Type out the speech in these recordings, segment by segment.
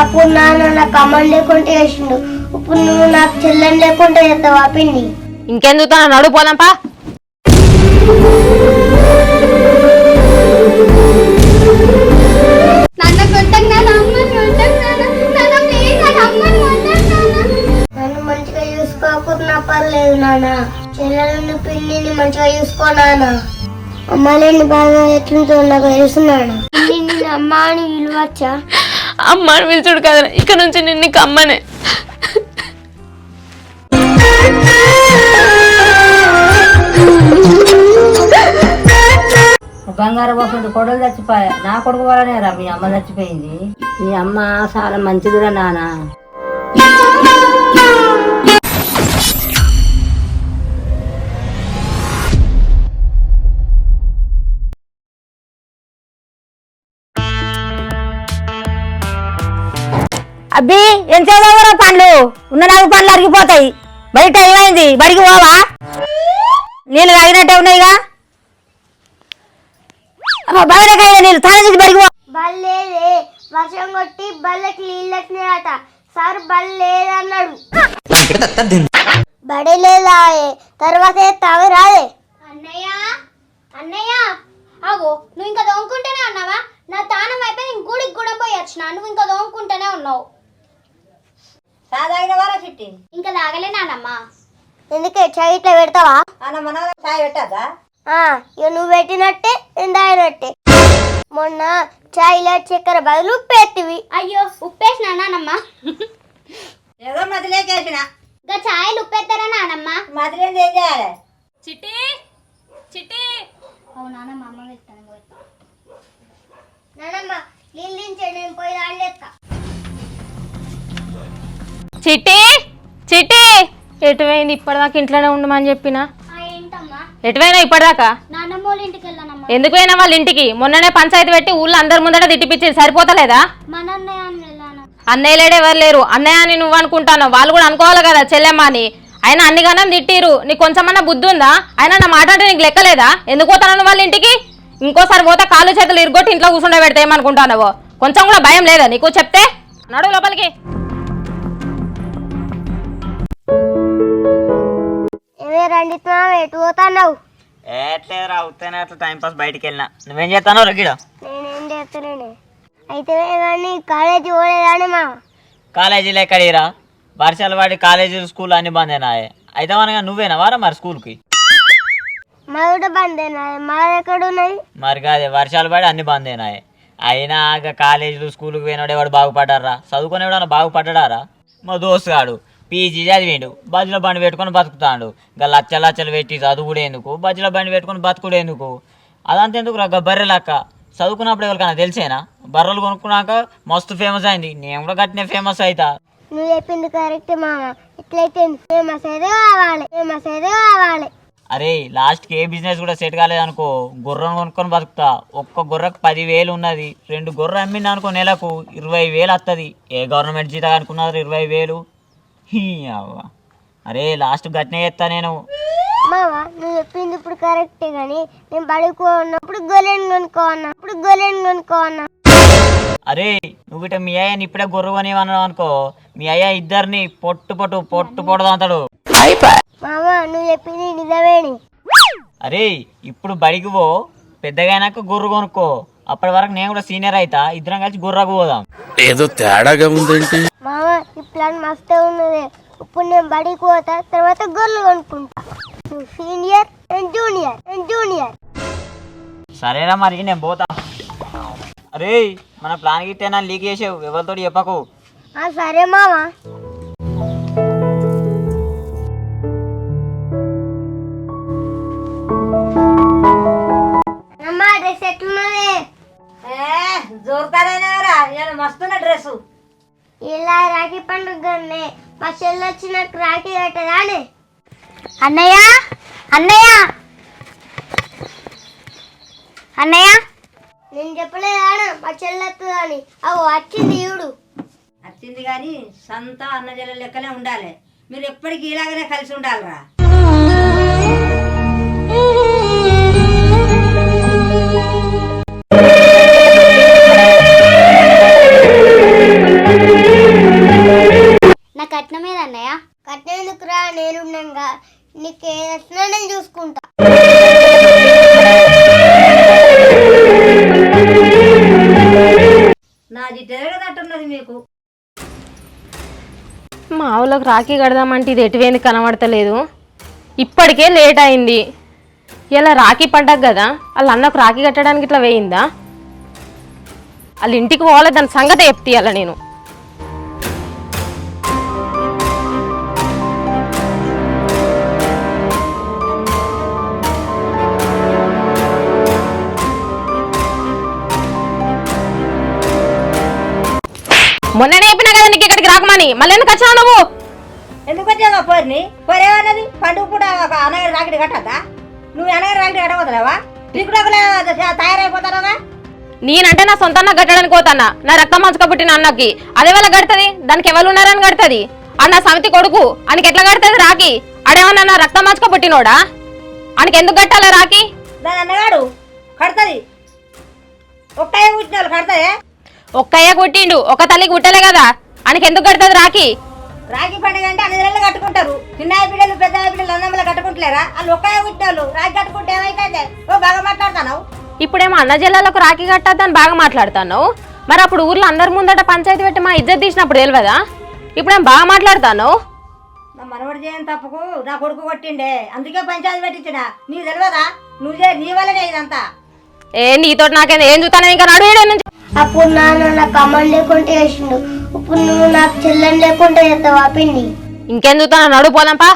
అప్పుడు నాన్న నాకు అమ్మని లేకుంటే చేసిండు. ఇప్పుడు నువ్వు నాకు చెల్లెని లేకుంటే చేస్తావా పిన్ని? ఇంకెందుకు తన? నడు పోదాంపా నన్ను నాన్న నాన్న. నాన్న నాన్న నన్ను. మంచిగా చూసుకోకుండా పర్లేదు నాన్న. చెల్లెలను పిల్లిని మంచిగా చూసుకో నాన్న. అమ్మ లేని బాగా ఎట్లుందో నాకు తెలుసున్నాడు పిల్లిని అమ్మ అని విలువచ్చా? అమ్మ అని పిలుచుడు కదా ఇక నుంచి నిన్ను కమ్మనే బంగారు పోకుండా కొడలు చచ్చిపోయా? నా కొడుకు వల్లనే రా మీ అమ్మ చచ్చిపోయింది. మీ అమ్మ చాలా మంచిదిరా నాన్న. అబ్బి ఏం చదవరా పండ్లు? ఉన్న నాలుగు పండ్లు అరిగిపోతాయి. బయట అయింది బడికి పోవా? నీళ్ళు తాగినట్టే ఉన్నాయిగా? బయటకైనా నీళ్ళు తాగి చేసి బడికి పో. బల్లేదే వర్షం కొట్టి బల్లకి నీళ్ళు వచ్చినాయట. సార్ బల్లేదన్నాడు. బడి లేదా తర్వాత తావి రాదే. అన్నయ్య అన్నయ్య ఆగో నువ్వు ఇంకా దోముకుంటూనే ఉన్నావా? నా తానం అయిపోయి గుడికి కూడా పోయి వచ్చిన నువ్వు ఇంకా దోముకుంటూనే ఉన్నావు. తాగిన వారా చిట్టి ఇంకా తాగలే నానమ్మా. ఎందుకే చాయ్ ఇట్లా పెడతావా? అన్న మన చాయ్ పెట్టాదా ఆ, ఇక నువ్వు పెట్టినట్టే నేను తాగినట్టే. మొన్న చాయ్లో చక్కెర బదులు ఉప్పు ఎత్తివి అయ్యో ఉప్పేసిన నానమ్మా? ఏదో మదిలేకేసిన ఇంకా చాయలు ఉప్పేస్తారా నానమ్మ? మదిలేంది ఏం చేయాలి? చిట్టి చిట్టి. అవు నానమ్మ అమ్మ వెళ్తాను నానమ్మ నీళ్ళు నేను పోయి రాళ్ళెత్తా చిట్టి చిట్టి. ఎటువైంది? ఇప్పటిదాకా ఇంట్లోనే ఉండమని చెప్పిన? ఎటువైనా ఇప్పటిదాకా? ఎందుకు పోయినా వాళ్ళ ఇంటికి? మొన్ననే పంచాయతీ పెట్టి ఊళ్ళో అందరి ముందట తిట్టిపిచ్చేది సరిపోతలేదా? అన్నయ్య లేడు ఎవరు లేరు. అన్నయ్య అని నువ్వు అనుకుంటాను వాళ్ళు కూడా అనుకోవాలి కదా చెల్లెమ్మ అని. అయినా అన్నిగానం తిట్టిరు నీకు కొంచెమన్నా బుద్ధి ఉందా అయినా నా మాట అంటే నీకు లెక్కలేదా? ఎందుకు పోతాను వాళ్ళ ఇంటికి? ఇంకోసారి పోతే కాళ్ళు చేతులు ఇరుగొట్టి ఇంట్లో కూర్చుండే పెడితే ఏమనుకుంటానవో? కొంచెం కూడా భయం లేదా నీకు చెప్తే? నడు లోపలికి. ఏమే రండితున్నా ఎటు పోతాన్నావు? ఏట్లేదురా ఉత్తనే అట్లా టైం పాస్ బయటికి వెళ్ళినా. నువ్వేం చేస్తానో రగిడ నేనేం చేస్తలేనే. అయితే కానీ కాలేజీ పోలేదాని మా. కాలేజీలో ఎక్కడిరా? వర్షాలు పడి కాలేజీలు స్కూల్ అన్ని బందేనాయే అయితే మనగా నువ్వేనా వారా మరి స్కూల్కి మా కూడా బందేనా మా ఎక్కడ ఉన్నాయి మరి కాదే వర్షాలు పడి అన్ని బందేనాయే అయినా కాలేజీలు స్కూల్కి పోయినాడు ఎవడు బాగుపడ్డారా చదువుకునేవాడు బాగుపడ్డారా మా దోస్తు గాడు. పీజీ చదివిండు. బజ్జీలో బండి పెట్టుకొని బతుకుతాడు. ఇంకా లచ్చ లచ్చలు పెట్టి చదువుకుడేందుకు బజ్జీలో బండి పెట్టుకొని బతుకుడేందుకు? అదంతా ఎందుకు రా బర్రె లక్క? చదువుకున్నప్పుడు ఎవరికైనా తెలిసేనా? బర్రెలు కొనుక్కున్నాక మస్తు ఫేమస్ అయింది. నేను కూడా గట్టినే ఫేమస్ అవుతా నువ్వు చెప్పింది కరెక్ట్ మామ. ఎట్లయితే ఫేమస్ అయితే కావాలి. ఫేమస్ అయితే కావాలి. అరే లాస్ట్కి ఏ బిజినెస్ కూడా సెట్ కాలేదనుకో గుర్రం కొనుక్కొని బతుకుతా. ఒక్క గొర్రెకు పదివేలు ఉన్నది. రెండు గొర్రె అమ్మింది అనుకో నెలకు ఇరవై వేలు వస్తుంది ఏ గవర్నమెంట్ జీతం అనుకున్నారు ఇరవై వేలు. అవ్వ. అరే లాస్ట్ గట్నే చేస్తా నేను. మామ నువ్వు చెప్పింది ఇప్పుడు కరెక్టే కానీ నేను బడుకో ఉన్నప్పుడు గొలెన్ కొనుక్కో అన్నా ఇప్పుడు గొలెన్ కొనుక్కో అన్నా. అరే నువ్వు ఇట మీ అయ్యని ఇప్పుడే గొర్రె కొనివన్నావు అనుకో మీ అయ్య ఇద్దరిని పొట్టు పొట్టు పొట్టు పొడదంతాడు మామ నువ్వు చెప్పింది నిజమేని. అరే ఇప్పుడు బడికి పో పెద్దగైనాక గొర్రె కొనుక్కో. అప్పటి వరకు నేను కూడా సీనియర్ అవుతా ఇద్దరం కలిసి గుర్రకు పోదాం. ఏదో తేడాగా ఉందేంటి మామ ఈ ప్లాన్ మస్తు ఉన్నది. ఇప్పుడు నేను బడికి పోతా తర్వాత గొర్రెలు కొనుక్కుంటా. నువ్వు సీనియర్ నేను జూనియర్ నేను జూనియర్ సరేరా మరి నేను పోతా. అరే మన ప్లాన్ గిట్టేనా లీక్ చేసావు ఎవరితో చెప్పకు. ఆ సరే మామ రాఖీ పండుగ మా చెల్లి వచ్చి నాకు రాఖీ కట్టదానే అన్నయ్య అన్నయ్య. అన్నయ్య. నేను చెప్పలేదా మా చెల్లి వస్తుందని అవు వచ్చింది ఈవుడు వచ్చింది కానీ సంత అన్నజల లెక్కనే ఉండాలి. మీరు ఎప్పటికీ ఇలాగనే కలిసి ఉండాలిరా. నీకు నేను చూసుకుంటా. మా ఆవులకు రాఖీ కడదామంటే ఇది ఎటువేంది కనబడతలేదు. ఇప్పటికే లేట్ అయింది. ఇలా రాఖీ పండగ కదా వాళ్ళ అన్నకు రాఖీ కట్టడానికి ఇట్లా వేయిందా? వాళ్ళ ఇంటికి పోవాలి దాని సంగతి చెప్తీయాల నేను. మొన్ననే చెప్పినా కదా నీకు ఇక్కడికి రాకమని. మళ్ళీ ఎందుకు వచ్చావు నువ్వు? ఎందుకు వచ్చావు పోరిని? పోరేమన్నది పండుగ కూడా ఒక అనగారి రాకిడి కట్టద్దా? నువ్వు అనగారి రాకిడి కట్టబోతున్నావా? నీకు కూడా తయారైపోతావుగా నేనంటే నా సొంతంగా కట్టడానికి పోతానా? నా రక్తం మంచుక పుట్టిన అన్నకి. అదే వాళ్ళ కడుతుంది? దానికి ఎవరు ఉన్నారని కడుతుంది? అన్న సమితి కొడుకు ఆయనకి ఎట్లా కడుతుంది రాకి అడేమన్నా నా రక్తం మంచుక పుట్టినోడా? ఆయనకి ఎందుకు కట్టాలి రాకి దాని అన్నగాడు కడతది. ఒక్కయ్య కూర్చున్న వాళ్ళు కడతాయే? ఒక్కయ్య కుట్టిండు ఒక తల్లికి కుట్టలే కదా. ఆయనకి ఎందుకు కడుతుంది రాకి రాఖీ పండుగ అంటే అన్ని నెలలు కట్టుకుంటారు. చిన్న బిడ్డలు పెద్ద బిడ్డలు అన్నమ్మలు కట్టుకుంటలేరా? వాళ్ళు ఒక్కయ్య వాళ్ళు రాఖీ కట్టుకుంటే ఏమైతే ఓ బాగా మాట్లాడుతున్నావు? ఇప్పుడేమో అన్న జిల్లాలకు రాఖీ కట్టద్దని బాగా మాట్లాడుతున్నావు. మరి అప్పుడు ఊర్లో అందరి ముందట పంచాయతీ పెట్టి మా ఇజ్జత్ తీసినప్పుడు తెలియదా? ఇప్పుడేం బాగా మాట్లాడుతున్నావు? నా మనవడు చేయని తప్పుకు నా కొడుకు కొట్టిండే. అందుకే పంచాయతీ పెట్టించిన. నీకు తెలియదా? నువ్వు నీ వల్లనే ఇదంతా. ఏ నీతో నాకేం ఏం చూస్తాను ఇంకా నడు అప్పుడు నాన్న నాకు అమ్మని లేకుంటే చేసిండు. ఇప్పుడు నువ్వు నాకు చెల్లెని లేకుంటే చేస్తావా పిన్ని? ఇంకేం చూస్తాను నడు పోదాంపా?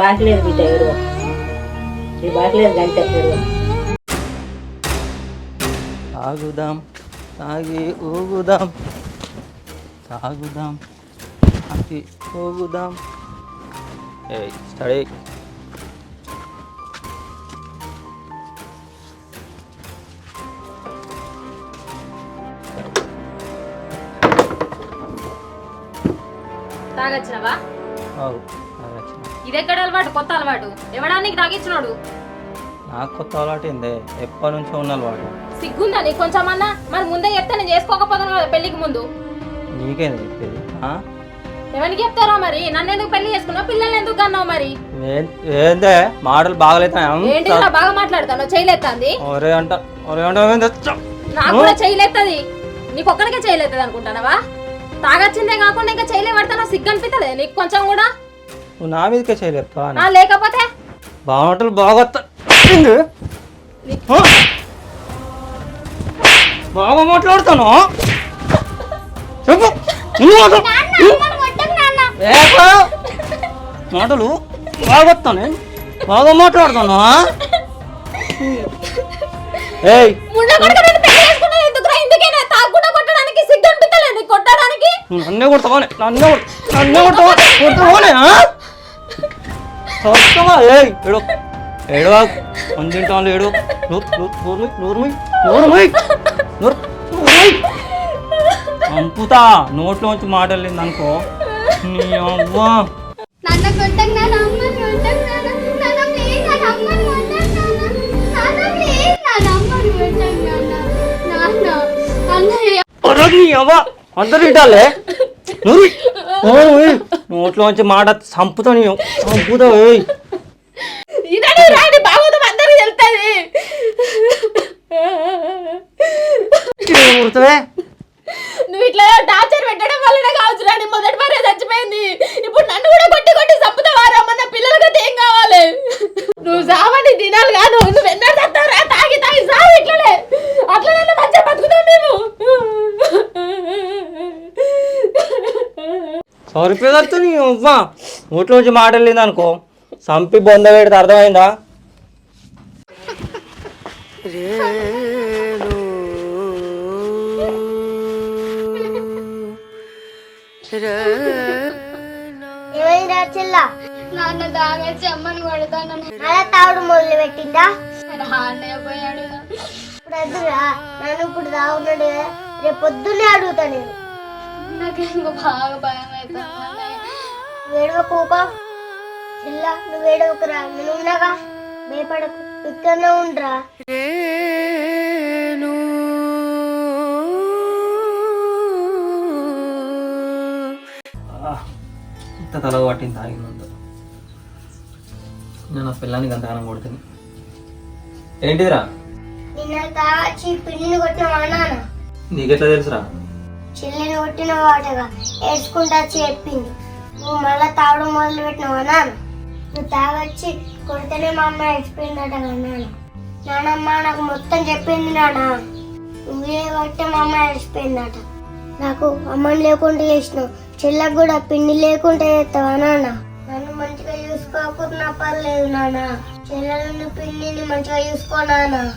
బాకలేదు బిడ్డ ఎరువు ఈ బాకలేదు గంట ఎరువు తాగుదాం తాగి ఊగుదాం. తాగుదాం తాగి ఊగుదాం ఏ స్టడీ. తాగొచ్చినవా? తాగొచ్చిన. ఇదెక్కడ అలవాటు? కొత్త అలవాటు. ఎవడా నీకు తాగిచ్చినాడు? నాకు కొత్త అలవాటు ఏందే? ఎప్పటి నుంచో ఉన్న అలవాటు. సిగ్గుందా నీకు కొంచెమన్నా? మరి ముందే చెప్తే నేను చేసుకోకపోతాను పెళ్ళికి ముందు. నీకేంది చెప్పేది? ఆ? ఎవరికి చెప్తారో మరి? నన్ను ఎందుకు పెళ్ళి చేసుకున్నావు? పిల్లల్ని ఎందుకు కన్నావు మరి? ఏం- ఏందే? మాటలు ఏంటి ఇలా బాగా మాట్లాడతాను చేయలేస్తుంది ఒరే అంట ఒరే అంట ఏంది? చ్చ! నాకు కూడా చేయలేస్తుంది నీకు ఒక్కడికే చేయలేస్తుంది అనుకుంటానవా తాగొచ్చిందే కాకుండా ఇంకా చేయలేబడతానో సిగ్గు అనిపిస్తుంది నీకు కొంచెం కూడా? నువ్వు నా మీదకే చేయలేపా ఆ, లేకపోతే? బాగుంటలు బాగొత్తా బాగా మాట్లాడుతాను మాటలు బాగొస్తాను బాగా మాట్లాడుతాను ఏయ్. నన్నే కొడతావానే నన్నే కొడ- నన్నే కొడతావా? కొడతావానే ఆ? కొడతావా? ఏయ్ ఏడు. ఏడవా అందింటాను ఏడు. నూరు నూరు నూరు నూరు అంపుతా నోట్లోంచి మాట వెళ్ళింది అనుకో నీ అవ్వా నీ అవ్వ అందరు నోట్లోంచి మాట చంపుతా నీ చంపుతా బాగోదు అందరికి తెలుస్తుంది నువ్వు ఇట్లా టార్చర్ పెట్టడం వల్లనే కావచ్చు రాని మొదటి భార్య చచ్చిపోయింది. ఇప్పుడు నన్ను కూడా కొట్టి కొట్టి చంపుతావారా మన పిల్లలకి ఏం కావాలి? నువ్వు సావని తినాలి కాదు నువ్వు ఎన్నో చస్తావురా తాగి తాగి సావు ఇట్లనే. అట్లనే మంచిగా బతుకుతాం మేము. సరిపోయేదత్తు నీ అవ్వ నోట్లోంచి మాట లేదనుకో అనుకో చంపి బొంద పెడితే అర్థమైందా? తాగేసి అమ్మని కొడతాను అలా తాగుడు మొదలు పెట్టిందా? అన్నయ్య పోయాడు. నన్ను ఇప్పుడు తాగున్నాడు రేపు పొద్దున్నే అడుగుతా నేను. నాకు ఇంకా బాగా భయం అవుతుంది వేడవ కూక చెల్ల నువ్వు వేడవకురా నేను ఉన్నాగా. భయపడకు ఇక్కడనే ఉండరా. ఇంత తల పట్టింది తాగినంత నేను నా పిల్లానికి అంతగానం కొడుతుంది. ఏంటిదిరా? నీకెట్లా తెలుసురా? చెల్లిని కొట్టిన వాటగా ఏడ్చుకుంటా చెప్పింది. నువ్వు మళ్ళా తాగడం మొదలు పెట్టినావా నాన్న? నువ్వు తాగొచ్చి కొడితేనే మా అమ్మ ఏడ్చిపోయిందట నాన్న. నానమ్మ నాకు మొత్తం చెప్పింది నాన్న. నువ్వే కొట్టే మా అమ్మ ఏడ్చిపోయిందట. నాకు అమ్మని లేకుండా చేసినావు. చెల్లకు కూడా పిండి లేకుండా చేస్తావా నాన్న? నన్ను మంచిగా పర్లేదు నాన్న. చెల్లెలను పిండిని మంచిగా చూసుకోనా నాన్న.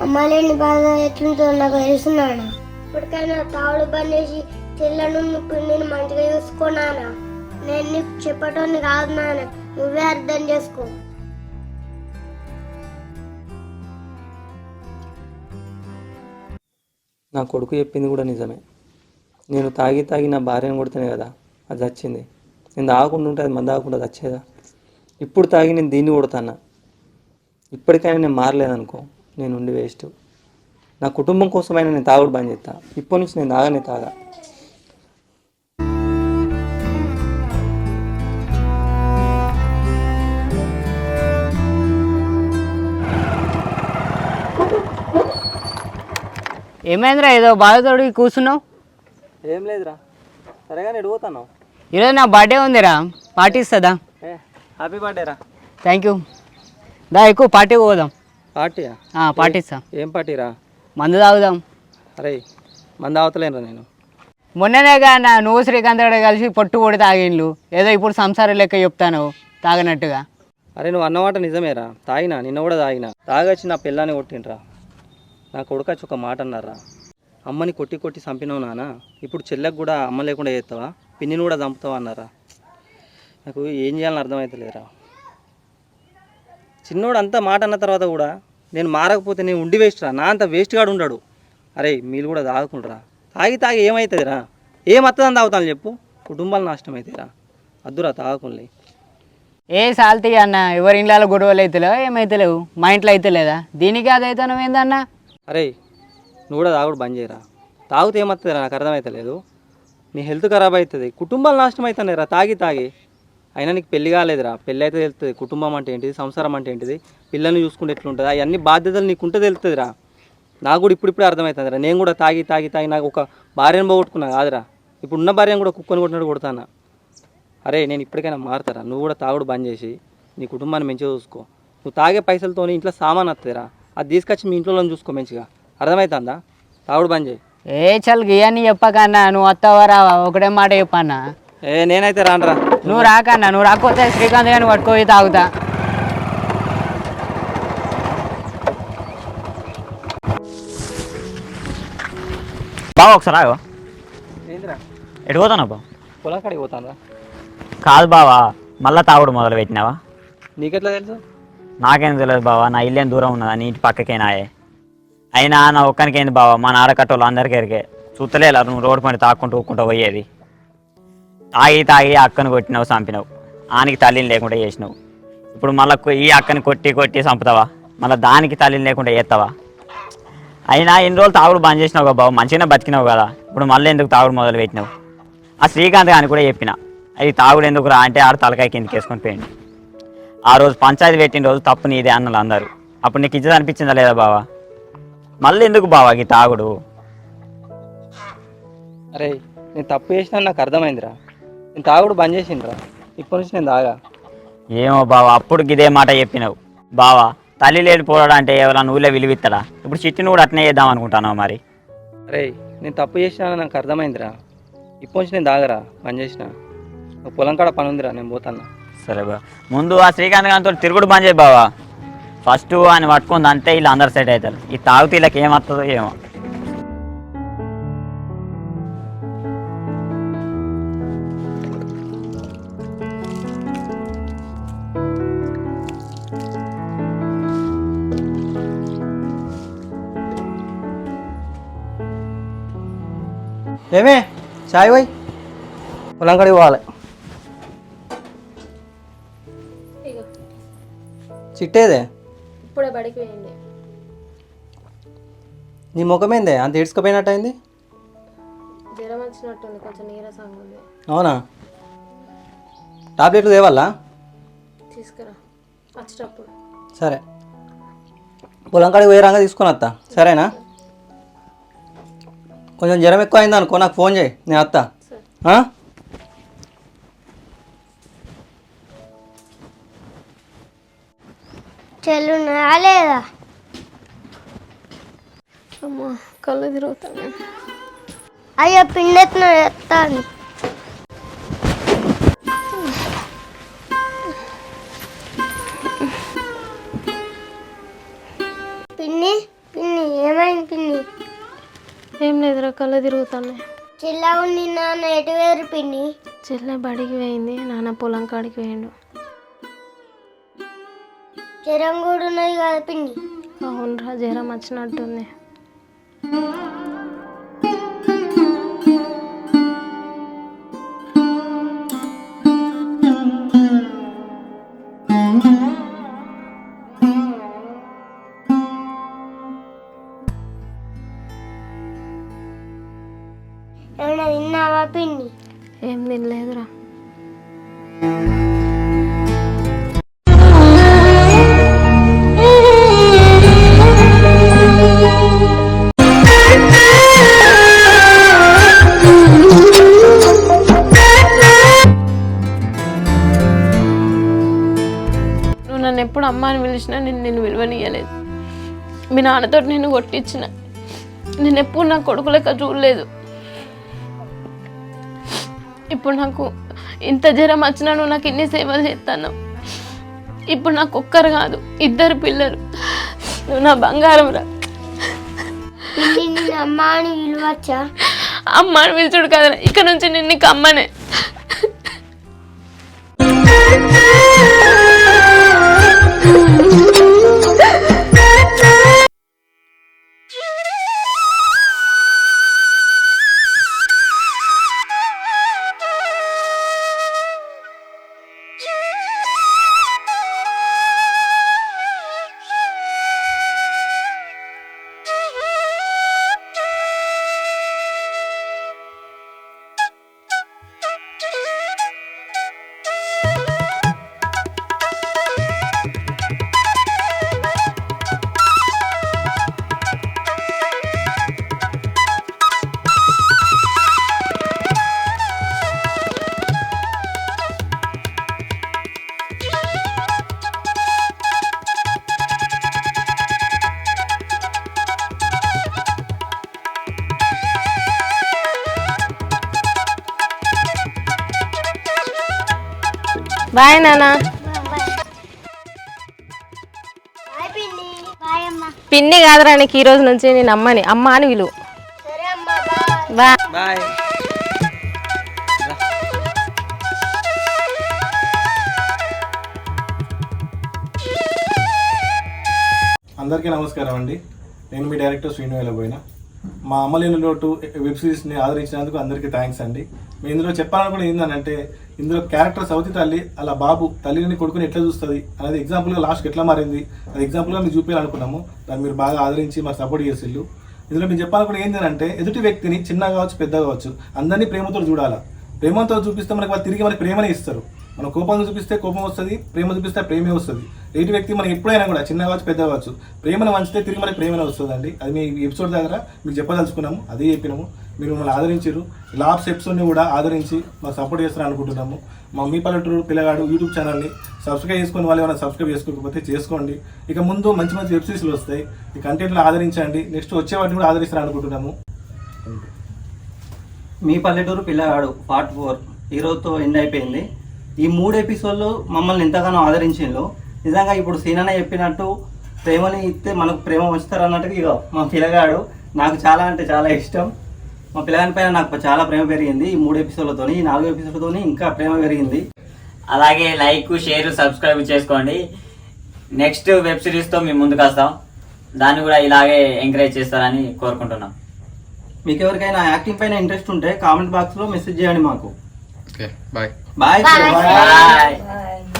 అమ్మ లేని బాధ ఎట్లుంటుందో నాకు తెలుసు నాన్న. ఇప్పటికైనా తావుడు బంద్ చేసి చెల్లెను పిండిని మంచిగా చూసుకోనా నేను నీకు చెప్పటోని కాదు నాన్న. నువ్వే అర్థం చేసుకో. నా కొడుకు చెప్పింది కూడా నిజమే. నేను తాగి తాగి నా భార్యను కొడితేనే కదా అది చచ్చింది. నేను తాగకుండా ఉంటే అది మంది తాగకుండా చచ్చేదా? ఇప్పుడు తాగి నేను దీన్ని కొడతాను? ఇప్పటికైనా నేను మారలేదనుకో నేను ఉండి వేస్ట్ నా కుటుంబం కోసమైనా నేను తాగుడు బంద్ చేస్తా. ఇప్పటి నుంచి నేను తాగనే తాగా. ఏమైందిరా ఏదో బాధతోడి కూర్చున్నావు? ఏం లేదురా. సరేగా నేను పోతాను? ఈరోజు నా బర్త్డే ఉందిరా. పార్టీ ఇస్తుందా ఏ హ్యాపీ బర్త్డే రా. థ్యాంక్ యూ దా ఎక్కువ పార్టీ పోదాం. పార్టీయా పార్టీ ఇస్తా ఏం పార్టీరా మందు తాగుదాం. అరే మంది అవతలేనురా నేను. మొన్ననేగా నా నువ్వు శ్రీకాంత్ గడ కలిసి పొట్టు పొడి తాగిండ్లు. ఏదో ఇప్పుడు సంసారం లెక్క చెప్తాను తాగనట్టుగా. అరే నువ్వు అన్నమాట నిజమేరా. తాగినా నిన్న కూడా తాగినా. తాగొచ్చి నా పిల్లాన్ని కొట్టిండ్రా. నా కొడుకచ్చి ఒక మాట అన్నారా. అమ్మని కొట్టి కొట్టి చంపినావు నాన్న ఇప్పుడు చెల్లెకు కూడా అమ్మ లేకుండా చేస్తావా? పిన్నిని కూడా చంపుతావా అన్నారా. నాకు ఏం చేయాలని అర్థమవుతలేరా చిన్నోడు అంతా మాట అన్న తర్వాత కూడా నేను మారకపోతే నేను ఉండి వేస్ట్ రా. నా అంత వేస్ట్ గాడు ఉండడు. అరే మీరు కూడా తాగుకుంటారా తాగి తాగి ఏమవుతుందిరా ఏమత్తదని తాగుతాను చెప్పు. కుటుంబాలు నాశనం అవుతాయిరా అద్దురా తాగకుండా ఏ సాల్తీ అన్న ఎవరి ఇంట్లో గొడవలు అవుతలేవు ఏమైతలేవు? మా ఇంట్లో అయితే లేదా దీనికి అది అవుతాను ఏందన్నా? అరే నువ్వు కూడా తాగుడు బంద్ చేయరా. తాగితే ఏమవుతుంది నాకు అర్థమవుతలేదు నీ హెల్త్ ఖరాబ్ అవుతుంది కుటుంబాలు నాశనం అవుతున్నాయి రా తాగి తాగి. అయినా నీకు పెళ్ళి కాలేదురా. పెళ్ళి అయితే తెలుస్తుంది కుటుంబం అంటే ఏంటిది? సంసారం అంటే ఏంటిది? పిల్లల్ని చూసుకుంటే ఎట్లుంటుంది? అవన్నీ బాధ్యతలు నీకుంటే తెలుస్తుందిరా నాకు కూడా ఇప్పుడిప్పుడే అర్థమవుతుందిరా నేను కూడా తాగి తాగి తాగి నాకు ఒక భార్యను పోగొట్టుకున్నా కాదురా. ఇప్పుడు ఉన్న భార్యను కూడా కుక్కని కొట్టినట్టు కొడతానా? అరే నేను ఇప్పటికైనా మారుతారా? నువ్వు కూడా తాగుడు బంద్ చేసి నీ కుటుంబాన్ని మంచిగా చూసుకో. నువ్వు తాగే పైసలతో ఇంట్లో సామాన్ వస్తుందిరా అది తీసుకొచ్చి మీ ఇంట్లో చూసుకో మంచిగా. అర్థమవుతుందా తాగుడు బంద్ చేయి. ఏ చల్ గియని చెప్పకన్నా. నువ్వు వస్తావా రావా? ఒకటే మాట చెప్పన్నా. ఏ నేనైతే రానురా. నువ్వు రాకన్నా నువ్వు రాకపోతే శ్రీకాంత్ గారిని పట్టుకోయి తాగుతా. బావ ఒకసారి ఆగు. ఏందిరా? ఎటు పోతున్నావు బావ పొలం కాడికి పోతాను కాదు బావా మళ్ళా తాగుడు మొదలు పెట్టినావా నీకెట్లా తెలుసు? నాకేం తెలియదు బావా నా ఇల్లేం దూరం ఉన్నదా? నీ ఇంటి పక్కకేనాయే అయినా నా ఒక్కనికేంది బావా మా నారకట్టోళ్ళు అందరికీ ఎరికే. చూస్తలేలా నువ్వు రోడ్డు పని తాక్కుంటూ ఊక్కుంటూ పోయేది. తాగి తాగి అక్కను కొట్టినావు చంపినావు. ఆనికి తల్లిని లేకుండా చేసినావు. ఇప్పుడు మళ్ళీ ఈ అక్కని కొట్టి కొట్టి చంపుతావా? మళ్ళీ దానికి తల్లిని లేకుండా చేస్తావా? అయినా ఎన్ని రోజులు తాగుడు బంద్ చేసినావు కదా బాబు మంచిగానే బతికినావు కదా. ఇప్పుడు మళ్ళీ ఎందుకు తాగుడు మొదలు పెట్టినావు? ఆ శ్రీకాంత్ గాని కూడా చెప్పిన అది తాగుడు ఎందుకు రా? అంటే ఆడు తలకాయ కిందకి వేసుకొని పోయింది ఆ రోజు పంచాయతీ పెట్టిన రోజు తప్పు నీదే అన్నలు అందరూ. అప్పుడు నీకు ఇజ్జత అనిపించిందా లేదా బావా? మళ్ళీ ఎందుకు బావా ఈ తాగుడు? అరే నేను తప్పు చేసినా నాకు అర్థమైందిరా. నేను తాగుడు బంద్ చేసిండ్రా. ఇప్పటి నుంచి నేను తాగా. ఏమో బావా అప్పుడు ఇదే మాట చెప్పినావు. బావా తల్లి లేని పోరాడు అంటే ఎవరైనా ఊళ్ళో విలువిస్తాడా ఇప్పుడు చిట్టిని కూడా అట్నే చేద్దాం అనుకుంటున్నావు మరి. అరే నేను తప్పు చేసినా నాకు అర్థమైందిరా. ఇప్పటి నుంచి నేను తాగరా బంద్ చేసిన. పొలం కాడ పని ఉందిరా నేను పోతాను సరే బా ముందు ఆ శ్రీకాంత్ గారితో తిరుగుడు బంద్ చేయి బావా. ఫస్ట్ ఆయన పట్టుకుంది అంతే వీళ్ళు అందరు సెట్ అవుతారు. ఈ తాగుతూ వీళ్ళకి ఏమవుతుందో ఏమో. ఏమే? చాయ్ పోయి. పొలం కాడికి పోవాలి. చిట్టేదే? ఇప్పుడే బడికి వేయండి నీ ముఖమేందే అంత ఏడ్చుకుపోయినట్టు అయింది జ్వరం వచ్చినట్టుంది కొంచెం నీరసంగా ఉంది. అవునా? టాబ్లెట్లు తేవాలా? తీసుకురా. వచ్చేటప్పుడు. సరే. పొలం కాడికి పోయి రంగా తీసుకొని వస్తా సరేనా? కొంచెం జ్వరం ఎక్కువ అయింది అనుకో నాకు ఫోన్ చేయి నేను వస్తా. ఆ? చెల్లు రాలేదా అమ్మా కళ్ళు తిరుగుతాను అయ్యో పిండెత్తున ఎత్తాను కళ్ళు తిరుగుతున్నాయి? చిల్లా ఉంది నాన్న ఎటు వేరు పిన్ని? చెల్లె బడికి పోయింది నాన్న పొలం కాడికి పోయిండు. జ్వరం కూడా ఉన్నది కదా పిన్ని? అవునరా జ్వరం వచ్చినట్టుంది. ఏమైనా తిన్నావా పిన్ని ఏం తినలేదురా. నువ్వు నన్ను ఎప్పుడు అమ్మ అని పిలిచినా నేను నేను విలువనియలేదు మీ నాన్నతో నేను కొట్టించిన. నేను ఎప్పుడు నా కొడుకు లెక్క చూడలేదు. ఇప్పుడు నాకు ఇంత జ్వరం వచ్చినా నువ్వు నాకు ఇన్ని సేవలు చేస్తాను. ఇప్పుడు నాకు ఒక్కరు కాదు ఇద్దరు పిల్లలు. నువ్వు నా బంగారం రా. పిన్ని నిన్ను అమ్మ అని పిలవచ్చా అమ్మ అని పిలుచుడు కదా ఇక నుంచి నిన్ను అమ్మనే బాయ్ నానా. బాయ్ పిన్ని. బాయ్ అమ్మ. పిన్ని కాదురా నీకు ఈ రోజు నుంచి నేను అమ్మని. అమ్మ అని విలువ సరే అమ్మ బాయ్. అందరికీ నమస్కారం అండి. నేను మీ డైరెక్టర్ శ్రీను పోయిన మా అమలేని లోటు వెబ్ సిరీస్ని ఆదరించినందుకు అందరికీ థ్యాంక్స్ అండి. మేము ఇందులో చెప్పాలనుకుని ఏంటంటే ఇందులో క్యారెక్టర్ సౌతి తల్లి అలా బాబు తల్లిని కొడుకుని ఎట్లా చూస్తుంది అనేది ఎగ్జాంపుల్గా లాస్ట్కి ఎట్లా మారింది అది ఎగ్జాంపుల్గా మేము చూపించాలనుకున్నాము. దాన్ని మీరు బాగా ఆదరించి మాకు సపోర్ట్ చేసిల్లు ఇందులో మేము చెప్పాలనుకుని ఏంటంటే ఎదుటి వ్యక్తిని చిన్న కావచ్చు పెద్ద కావచ్చు అందరినీ ప్రేమతో చూడాలా. ప్రేమతో చూపిస్తే మనకి వాళ్ళు తిరిగి మనకి ప్రేమనే ఇస్తారు. మనం కోపం చూపిస్తే కోపం వస్తుంది ప్రేమ చూపిస్తే ప్రేమే వస్తుంది. ఎదుటి వ్యక్తి మనం ఎప్పుడైనా కూడా చిన్న కావచ్చు పెద్ద కావచ్చు ప్రేమను వంచితే తిరిగి మనకి ప్రేమనే వస్తుందండి. అది మీ ఎపిసోడ్ దగ్గర మీకు చెప్పదలుచుకున్నాము అదే చెప్పినాము. మీరు మమ్మల్ని ఆదరించారు లాస్ట్ ఎపిసోడ్ని కూడా ఆదరించి మాకు సపోర్ట్ చేస్తారని అనుకుంటున్నాము. మా మీ పల్లెటూరు పిల్లగాడు యూట్యూబ్ ఛానల్ని సబ్స్క్రైబ్ చేసుకుని వాళ్ళు ఏమైనా సబ్స్క్రైబ్ చేసుకోకపోతే చేసుకోండి. ఇక ముందు మంచి మంచి వెబ్ సిరీస్లు వస్తాయి. ఈ కంటెంట్లు ఆదరించండి. నెక్స్ట్ వచ్చే వాటిని కూడా ఆదరిస్తారని అనుకుంటున్నాము. మీ పల్లెటూరు పిల్లగాడు పార్ట్ ఫోర్ ఈరోజుతో ఎండ్ అయిపోయింది. ఈ మూడు ఎపిసోడ్లు మమ్మల్ని ఎంతగానో ఆదరించిండ్రు. నిజంగా ఇప్పుడు సీనన్న చెప్పినట్టు ప్రేమని ఇస్తే మనకు ప్రేమ వస్తారు అన్నట్టుగా ఇగో మా పిల్లగాడు నాకు చాలా అంటే చాలా ఇష్టం. మా పిల్లగాని పైన నాకు చాలా ప్రేమ పెరిగింది. ఈ మూడు ఎపిసోడ్లతోని ఈ నాలుగు ఎపిసోడ్లతోని ఇంకా ప్రేమ పెరిగింది. అలాగే లైక్ షేర్ సబ్స్క్రైబ్ చేసుకోండి. నెక్స్ట్ వెబ్ సిరీస్తో మేము ముందుకు వస్తాం. దాన్ని కూడా ఇలాగే ఎంకరేజ్ చేస్తారని కోరుకుంటున్నాం. మీకు ఎవరికైనా యాక్టింగ్ పైన ఇంట్రెస్ట్ ఉంటే కామెంట్ బాక్స్లో మెసేజ్ చేయండి మాకు. ఓకే 拜拜들 어.